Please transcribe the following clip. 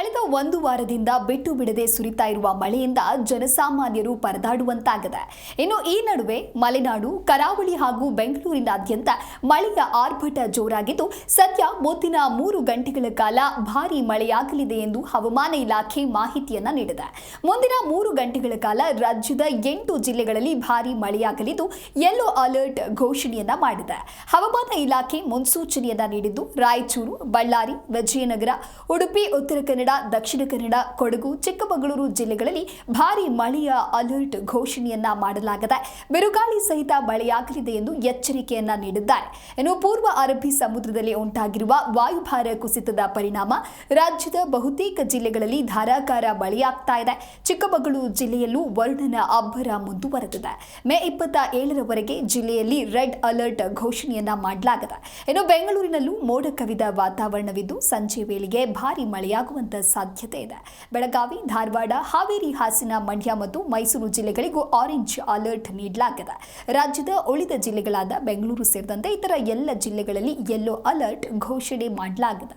ಕಳೆದ ಒಂದು ವಾರದಿಂದ ಬಿಟ್ಟು ಬಿಡದೆ ಸುರಿತಾ ಇರುವ ಮಳೆಯಿಂದ ಜನಸಾಮಾನ್ಯರು ಪರದಾಡುವಂತಾಗಿದೆ. ಇನ್ನು ಈ ನಡುವೆ ಮಲೆನಾಡು, ಕರಾವಳಿ ಹಾಗೂ ಬೆಂಗಳೂರಿನಾದ್ಯಂತ ಮಳೆಯ ಆರ್ಭಟ ಜೋರಾಗಿದ್ದು, ಸದ್ಯ ಮುಂದಿನ ಮೂರು ಗಂಟೆಗಳ ಕಾಲ ಭಾರಿ ಮಳೆಯಾಗಲಿದೆ ಎಂದು ಹವಾಮಾನ ಇಲಾಖೆ ಮಾಹಿತಿಯನ್ನ ನೀಡಿದೆ. ಮುಂದಿನ ಮೂರು ಗಂಟೆಗಳ ಕಾಲ ರಾಜ್ಯದ ಎಂಟು ಜಿಲ್ಲೆಗಳಲ್ಲಿ ಭಾರಿ ಮಳೆಯಾಗಲಿದ್ದು, ಯೆಲ್ಲೋ ಅಲರ್ಟ್ ಘೋಷಣೆಯನ್ನ ಮಾಡಿದೆ. ಹವಾಮಾನ ಇಲಾಖೆ ಮುನ್ಸೂಚನೆಯನ್ನ ನೀಡಿದ್ದು, ರಾಯಚೂರು, ಬಳ್ಳಾರಿ, ವಿಜಯನಗರ, ಉಡುಪಿ, ಉತ್ತರ ಕನ್ನಡ ದಕ್ಷಿಣ ಕನ್ನಡ, ಕೊಡಗು, ಚಿಕ್ಕಮಗಳೂರು ಜಿಲ್ಲೆಗಳಲ್ಲಿ ಭಾರೀ ಮಳೆಯ ಅಲರ್ಟ್ ಘೋಷಣೆಯನ್ನ ಮಾಡಲಾಗಿದೆ. ಬಿರುಗಾಳಿ ಸಹಿತ ಮಳೆಯಾಗಲಿದೆ ಎಂದು ಎಚ್ಚರಿಕೆಯನ್ನ ನೀಡಿದ್ದಾರೆ. ಇನ್ನು ಪೂರ್ವ ಅರಬ್ಬಿ ಸಮುದ್ರದಲ್ಲಿ ಉಂಟಾಗಿರುವ ವಾಯುಭಾರ ಕುಸಿತದ ಪರಿಣಾಮ ರಾಜ್ಯದ ಬಹುತೇಕ ಜಿಲ್ಲೆಗಳಲ್ಲಿ ಧಾರಾಕಾರ ಮಳೆಯಾಗ್ತಾ ಇದೆ. ಚಿಕ್ಕಮಗಳೂರು ಜಿಲ್ಲೆಯಲ್ಲೂ ವರ್ಣನ ಅಬ್ಬರ ಮುಂದುವರೆದಿದೆ. ಮೇ ಇಪ್ಪತ್ತ ಏಳರವರೆಗೆ ಜಿಲ್ಲೆಯಲ್ಲಿ ರೆಡ್ ಅಲರ್ಟ್ ಘೋಷಣೆಯನ್ನ ಮಾಡಲಾಗಿದೆ. ಇನ್ನು ಬೆಂಗಳೂರಿನಲ್ಲೂ ಮೋಡ ಕವಿದ ವಾತಾವರಣವಿದ್ದು, ಸಂಜೆ ವೇಳೆಗೆ ಭಾರೀ ಮಳೆಯಾಗುವಂತ ಸಾಧ್ಯತೆ ಇದೆ. ಬೆಳಗಾವಿ, ಧಾರವಾಡ, ಹಾವೇರಿ, ಹಾಸನ, ಮಂಡ್ಯ ಮತ್ತು ಮೈಸೂರು ಜಿಲ್ಲೆಗಳಿಗೂ ಆರೆಂಜ್ ಅಲರ್ಟ್ ನೀಡಲಾಗಿದೆ. ರಾಜ್ಯದ ಉಳಿದ ಜಿಲ್ಲೆಗಳಾದ ಬೆಂಗಳೂರು ಸೇರಿದಂತೆ ಇತರ ಎಲ್ಲ ಜಿಲ್ಲೆಗಳಲ್ಲಿ ಯೆಲ್ಲೋ ಅಲರ್ಟ್ ಘೋಷಣೆ ಮಾಡಲಾಗಿದೆ.